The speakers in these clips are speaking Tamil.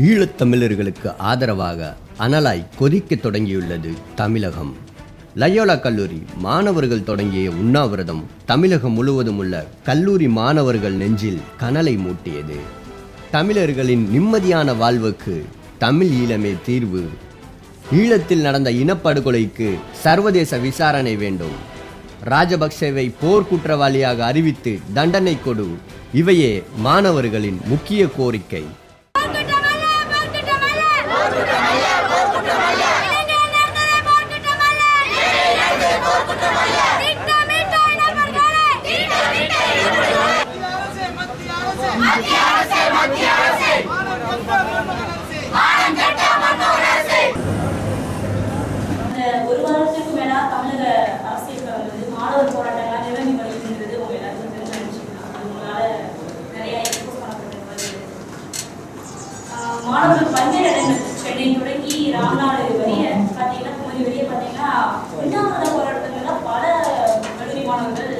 ஈழத்தமிழர்களுக்கு ஆதரவாக அனலாய் கொதிக்கத் தொடங்கியுள்ளது தமிழகம். லயோலா கல்லூரி மாணவர்கள் தொடங்கிய உண்ணாவிரதம் தமிழகம் முழுவதும் உள்ள கல்லூரி மாணவர்கள் நெஞ்சில் கனலை மூட்டியது. தமிழர்களின் நிம்மதியான வாழ்வுக்கு தமிழ் ஈழமே தீர்வு. ஈழத்தில் நடந்த இனப்படுகொலைக்கு சர்வதேச விசாரணை வேண்டும். ராஜபக்சேவை போர் குற்றவாளியாக அறிவித்து தண்டனை கொடு. இவையே மாணவர்களின் முக்கிய கோரிக்கை. ஒரு வாரத்துக்கு தமிழக அரசியல் வந்து மாணவர் போராட்டங்கள் நிலைமை வருகிறது உங்க எல்லாருக்கும் தெரிஞ்ச விஷயம் உங்களால நிறைய எக்ஸ்போஸ் பண்ணப்பட்டிருக்கிறது மாணவர்கள் பல்வேறு இடங்கள் சென்னை தொடங்கி ராம்நாடு வரைய பார்த்தீங்கன்னா குமரி வரைய பார்த்தீங்கன்னா உண்ணாவிரத போராட்டங்கள்ல பல கல்லூரி மாணவர்கள்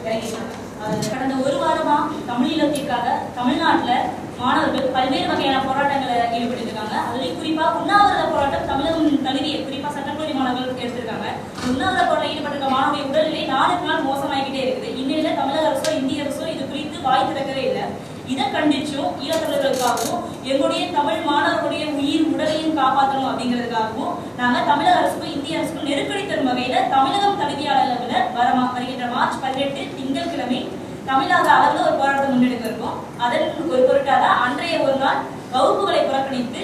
இறங்கிட்டாங்க அது கடந்த ஒரு வாரமா தமிழ் ஈழத்திற்காக தமிழ்நாட்டுல மாணவர்கள் பல்வேறு வகையான போராட்டங்களை ஈடுபட்டு இருக்காங்க அதுலயும் குறிப்பா உண்ணாவிரத போராட்டம் தமிழகம் தழுவிய குறிப்பா சட்டக்கல்லூரி மாணவர்கள் எடுத்திருக்காங்க. உண்ணாவிரத போராட்டம் ஈடுபட்டிருக்க மாணவருடைய உடல்நிலை நாளுக்கு நாள் மோசமாகிக்கிட்டே இருக்குது. இந்நிலையில தமிழக அரசோ இந்திய அரசோ இது குறித்து வாய் திறக்கவே இல்லை. இதை கண்டிச்சும் ஈழத்தமிழர்களுக்காகவும் எங்களுடைய தமிழ் மாணவர்களுடைய உயிர் உடலையும் காப்பாற்றணும் அப்படிங்கிறதுக்காகவும் நாங்க தமிழக அரசுக்கும் இந்திய அரசுக்கும் நெருக்கடி தரும் வகையில தமிழகம் தகுதியாள அளவில் வர வருகின்ற மார்ச் பதினெட்டு திங்கட்கிழமை தமிழக அளவில் ஒரு போராட்டம் முன்னெடுக்க இருக்கோம் அதற்கு ஒரு பொருட்டாக அன்றைய ஒரு நாள் வகுப்புகளை புறக்கணித்து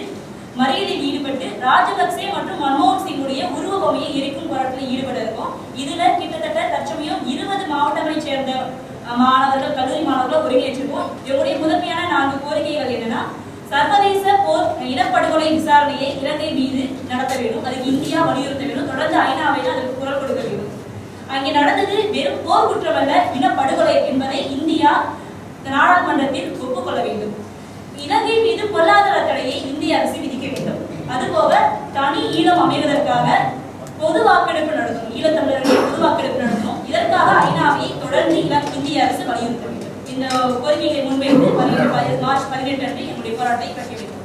மறியலில் ஈடுபட்டு ராஜபக்சே மற்றும் மன்மோகன் சிங்குடைய உருவ பொம்மையை எரிக்கும் போராட்டத்தில் ஈடுபட இதுல கிட்டத்தட்ட தற்சமயம் இருபது மாவட்டங்களைச் சேர்ந்த மாணவர்கள் கல்லூரி மாணவர்கள் ஒருங்கிணைச்சிருக்கோம். எங்களுடைய முதன்மையான நான்கு கோரிக்கைகள் என்னன்னா சர்வதேச போர் இனப்படுகொலை விசாரணையை இலங்கை மீது நடத்த வேண்டும். அதுக்கு இந்தியா வலியுறுத்த வேண்டும். தொடர்ந்து ஐநாவை அதற்கு குரல் கொடுக்க வேண்டும் அங்கே நடந்தது வெறும் போர் குற்றமல்ல இனப்படுகொலை என்பதை இந்தியா நாடாளுமன்றத்தில் ஒப்புக்கொள்ள வேண்டும். இலங்கை மீது பொருளாதார தடையை இந்திய அரசு விதிக்க வேண்டும். அதுபோக தனி ஈழம் அமைவதற்காக பொது வாக்கெடுப்பு நடத்தணும். ஈழத்தமிழர்கள் பொது வாக்கெடுப்பு நடத்தணும். இதற்காக ஐநாவை தொடர்ந்து இந்திய அரசு வலியுறுத்த வேண்டும். இந்த கோரிக்கைகளை முன்வைத்து மார்ச் பதினெட்டு அன்று என்னுடைய போராட்டத்தை கட்டிவிட்டோம்